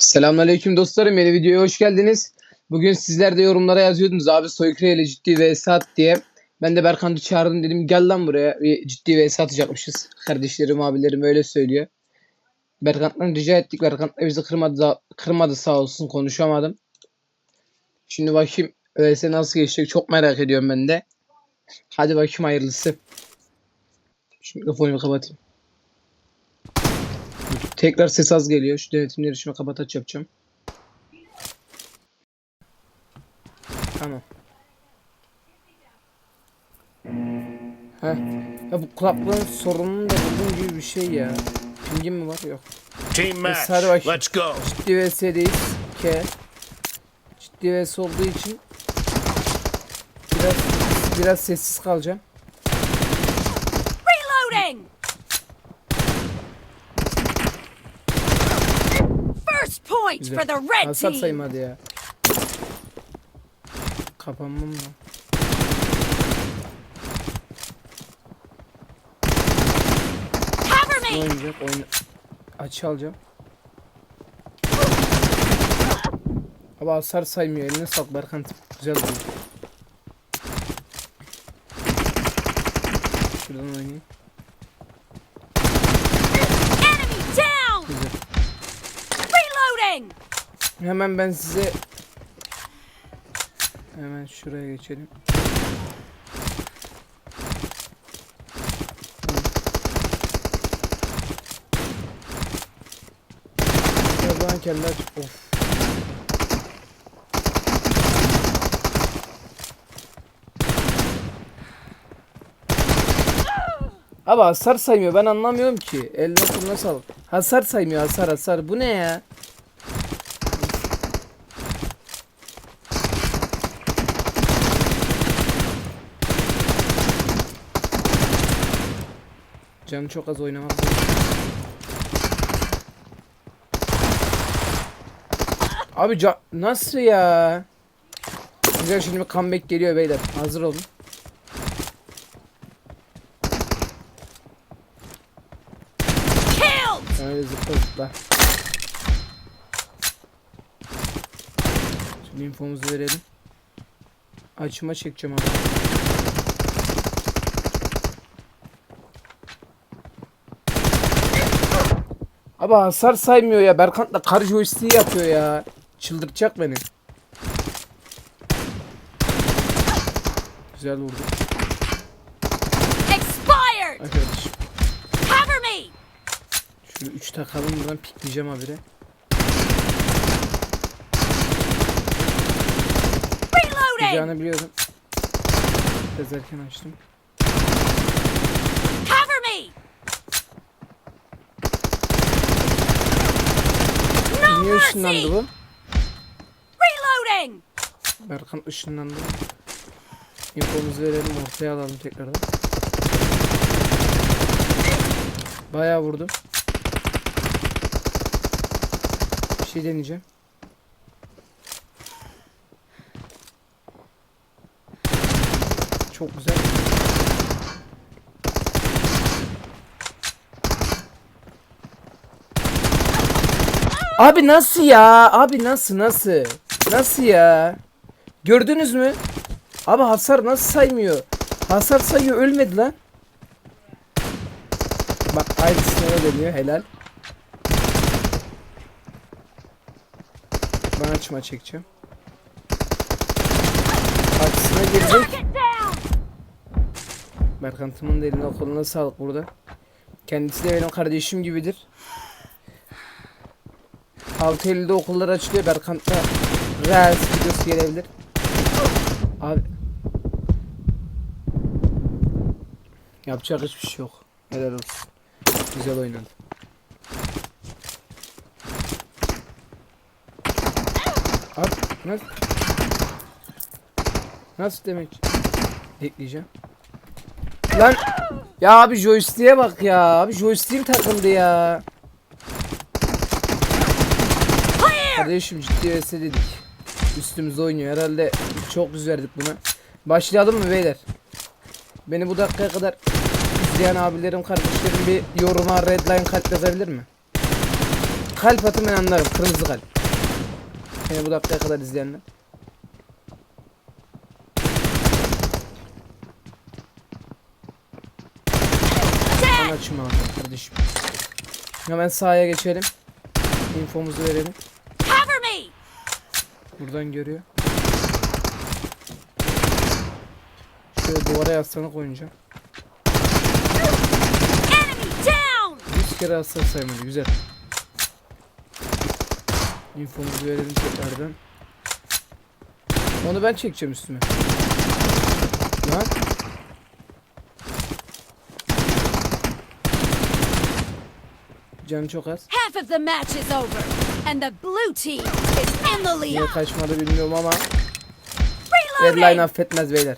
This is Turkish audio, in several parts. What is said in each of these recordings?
Selamünaleyküm dostlarım. Yeni videoya hoş geldiniz. Bugün sizler de yorumlara yazıyordunuz abi Soykre ile ciddi vs at diye. Ben de Berkan'ı çağırdım dedim gel lan buraya. Ciddi vs atacakmışız. Kardeşlerim abilerim öyle söylüyor. Berkan'dan rica ettik. Berkan da bizi kırmadı, kırmadı sağ olsun konuşamadım. Şimdi bakayım vs nasıl geçecek çok merak ediyorum ben de. Hadi bakayım hayırlısı. Şu mikrofonumu kapatayım. Tekrar ses az geliyor. Şu denetimleri şunu kapataç yapacağım. Tamam. Heh. Ya bu kulaklığın sorununu da bulduğum gibi bir şey ya. Pingim mi var? Yok. Team match. bakayım. Let's go. Ciddi vs'deyiz. K. Ciddi vs olduğu için biraz biraz sessiz kalacağım. Reloading! First point Güzel. for the red team! saymadı ya. Kapanmam mı? Cover me! oynayacak? Oyna... Açı alacağım. Ama hasar saymıyor. Eline sağlık Berkan. Güzel oldu. Şuradan oynayayım. Enemy down! Güzel. Reloading! Hemen ben size hemen şuraya geçelim. Kendi aç. Of. Abi hasar saymıyor ben anlamıyorum ki. Eline koluna sağlık. Hasar saymıyor hasar hasar. Bu ne ya? Canı çok az oynamak. Abi ca- nasıl ya? Güzel şimdi bir comeback geliyor beyler. Hazır olun. Öyle zıpla zıpla. Şimdi infomuzu verelim. Açıma çekeceğim abi. Abi hasar saymıyor ya. Berkant da kar joystick'i yapıyor ya. Çıldırtacak beni. Güzel vurdu. Expired! Ay kardeşim. Cover me! Şöyle 3 takalım buradan pikleyeceğim habire. Reloading! Yapacağını biliyorum. Biraz erken açtım. Cover me! No Niye ışınlandı bu? Reloading! Berkan ışınlandı. İnfomuzu verelim ortaya alalım tekrardan. Bayağı vurdum. Bir şey deneyeceğim. Çok güzel. Abi nasıl ya? Abi nasıl nasıl? Nasıl ya? Gördünüz mü? Abi hasar nasıl saymıyor? Hasar sayıyor ölmedi lan. Bak aynısını o deniyor helal. Ben açma çekeceğim. Aksine girecek. Berkant'ımın da eline koluna sağlık burada. Kendisi de benim kardeşim gibidir. 6 Eylül'de okullar açılıyor. Berkant'ta Reels videosu gelebilir. Abi. Yapacak hiçbir şey yok. Helal olsun. Güzel oynadı. Abi nasıl? Nasıl demek? Ekleyeceğim. Lan ya abi joystick'e bak ya. Abi joystick'im takıldı ya. Kardeşim ciddi vs dedik. Üstümüzde oynuyor. Herhalde çok yüz verdik buna. Başlayalım mı beyler? Beni bu dakikaya kadar izleyen abilerim, kardeşlerim bir yoruma redline kalp yazabilir mi? kalp atın ben anlarım. Kırmızı kalp. Beni bu dakikaya kadar izleyenler. Abi kardeşim. Hemen sahaya geçelim. Infomuzu verelim. Buradan görüyor. Şöyle duvara yaslanıp oynayacağım. 100 kere hasar saymadı. Güzel. Infomuzu verelim tekrardan. Onu ben çekeceğim üstüme. Lan. Canı çok az. Half of the match is over, and the blue team is Niye kaçmadı bilmiyorum ama Reloading! affetmez beyler.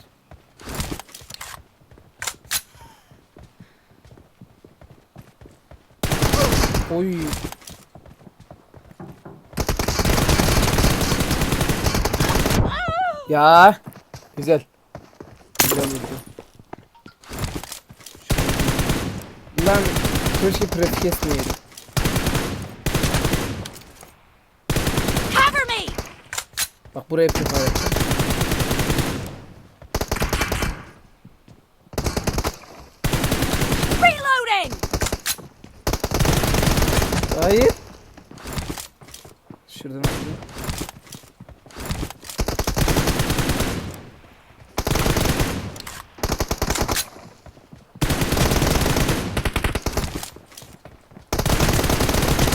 Oy. Ya. Güzel. Güzel vurdu. Lan keşke pratik kesmeyeydim. Cover me! Bak buraya prefer edeceğim. Reloading! Hayır. Şuradan.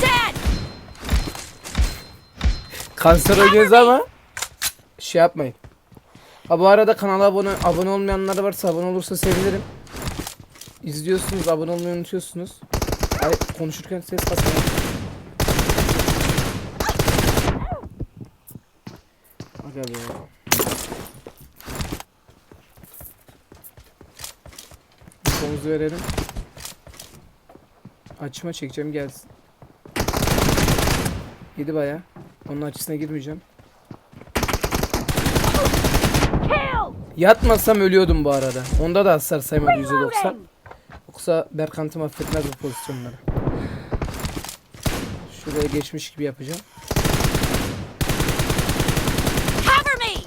Dead! Kanser oynuyoruz ama şey yapmayın. Ha bu arada kanala abone abone olmayanlar varsa abone olursa sevinirim. İzliyorsunuz, abone olmayı unutuyorsunuz. Ay konuşurken ses kasmayın. Aga be. Infomuzu verelim. Açma çekeceğim gelsin. Yedi baya. Onun açısına girmeyeceğim. Yatmasam ölüyordum bu arada. Onda da hasar saymadı %90. Reloading! Yoksa Berkant'ım affetmez bu pozisyonları. Şuraya geçmiş gibi yapacağım. Cover me!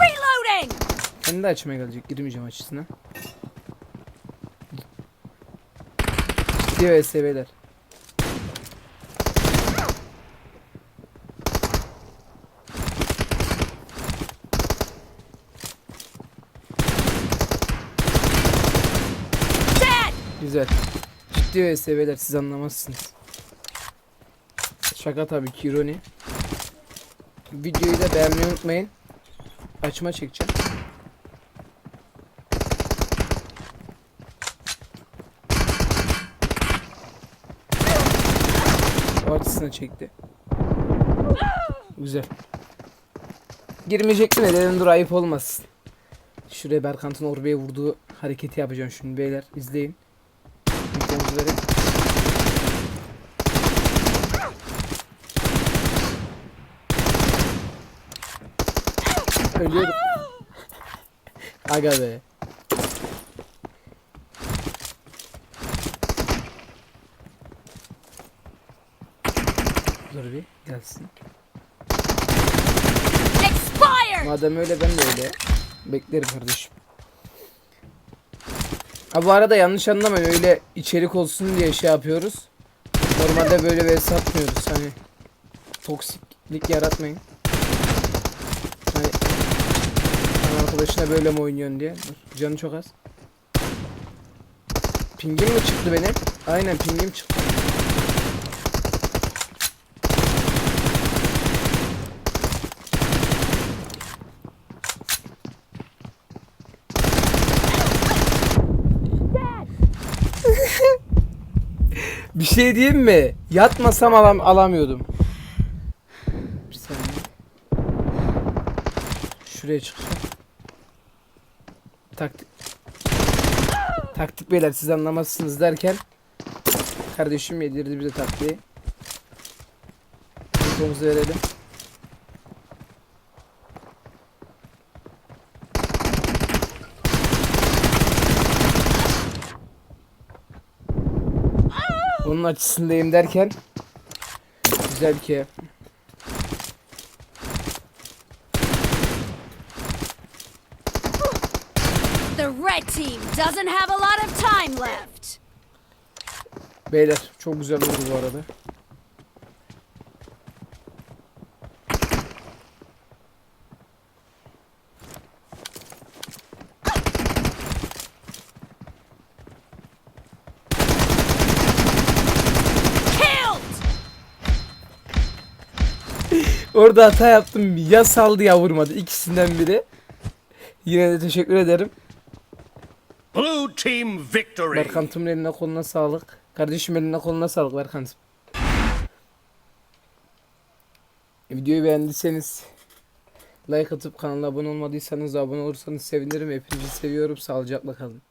Reloading! Kendi açmaya gelecek. Girmeyeceğim açısına. Ciddi vs beyler. Dead! Güzel. Ciddi vs siz anlamazsınız. Şaka tabii ki ironi. Videoyu da beğenmeyi unutmayın. Açma çekeceğim. Ortasına çekti. Güzel. Girmeyecektim de dedim dur ayıp olmasın. Şuraya Berkant'ın Orbe'ye vurduğu hareketi yapacağım şimdi beyler. izleyin. Infomuzu verin. Ölüyorum. Aga be. Dur bir gelsin. Expired! Madem öyle ben de öyle. Beklerim kardeşim. Ha bu arada yanlış anlamayın öyle içerik olsun diye şey yapıyoruz. Normalde böyle bir satmıyoruz hani toksiklik yaratmayın. Hani sen arkadaşına böyle mi oynuyorsun diye. Canı çok az. Pingim mi çıktı benim? Aynen pingim çıktı. Bir şey diyeyim mi? Yatmasam alam alamıyordum. Bir saniye. Şuraya çıkacağım taktik taktik beyler siz anlamazsınız derken kardeşim yedirdi bize taktiği. Topuğumuzu verelim. Onun açısındayım derken güzel bir keyif. Team doesn't have a lot of time left. beyler çok güzel oldu bu arada. Killed! Orada hata yaptım. Ya saldı ya vurmadı. İkisinden biri. Yine de teşekkür ederim. Blue team victory. Berkant'ımın eline koluna sağlık. Kardeşim eline koluna sağlık Berkant'ım. Videoyu beğendiyseniz like atıp kanala abone olmadıysanız abone olursanız sevinirim. Hepinizi seviyorum. Sağlıcakla kalın.